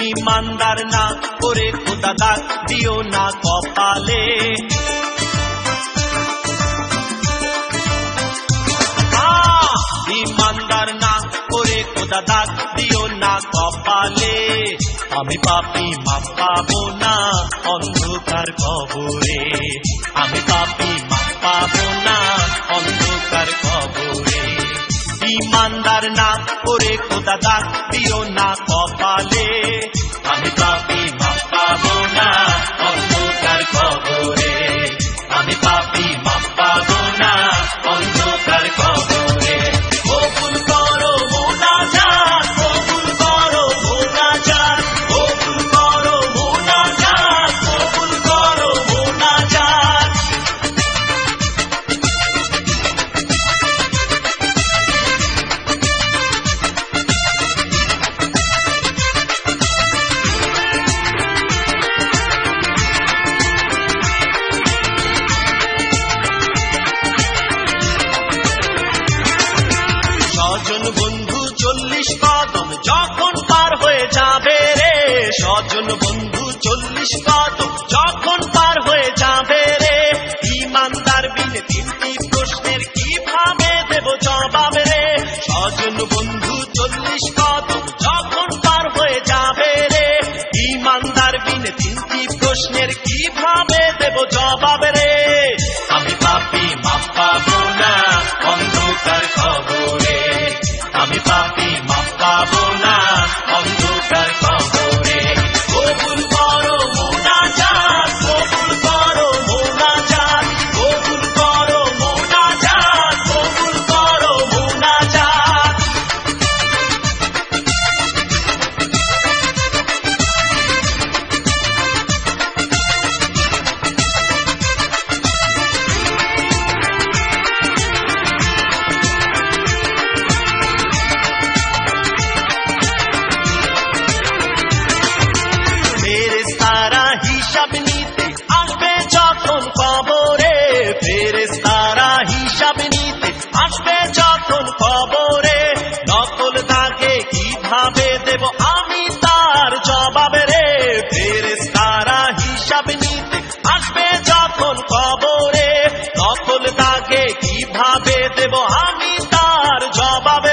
ইমানদার না করে খোদা দাগ দিও না কপালে। ইমানদার না করে খোদা দাগ দিও না কপালে। আমি পাপি মাপ পাবো না, অন্ধকার কবরে। আমি পাপি মাপ পাবো না ইমানদার না ওরে খোদা দাগ দিও না কপালে। আমি পাপি কদম যখন পার হয়ে যাবে রে। স্বজন বন্ধু চল্লিশ কদম দেব আমি তার জবাবে।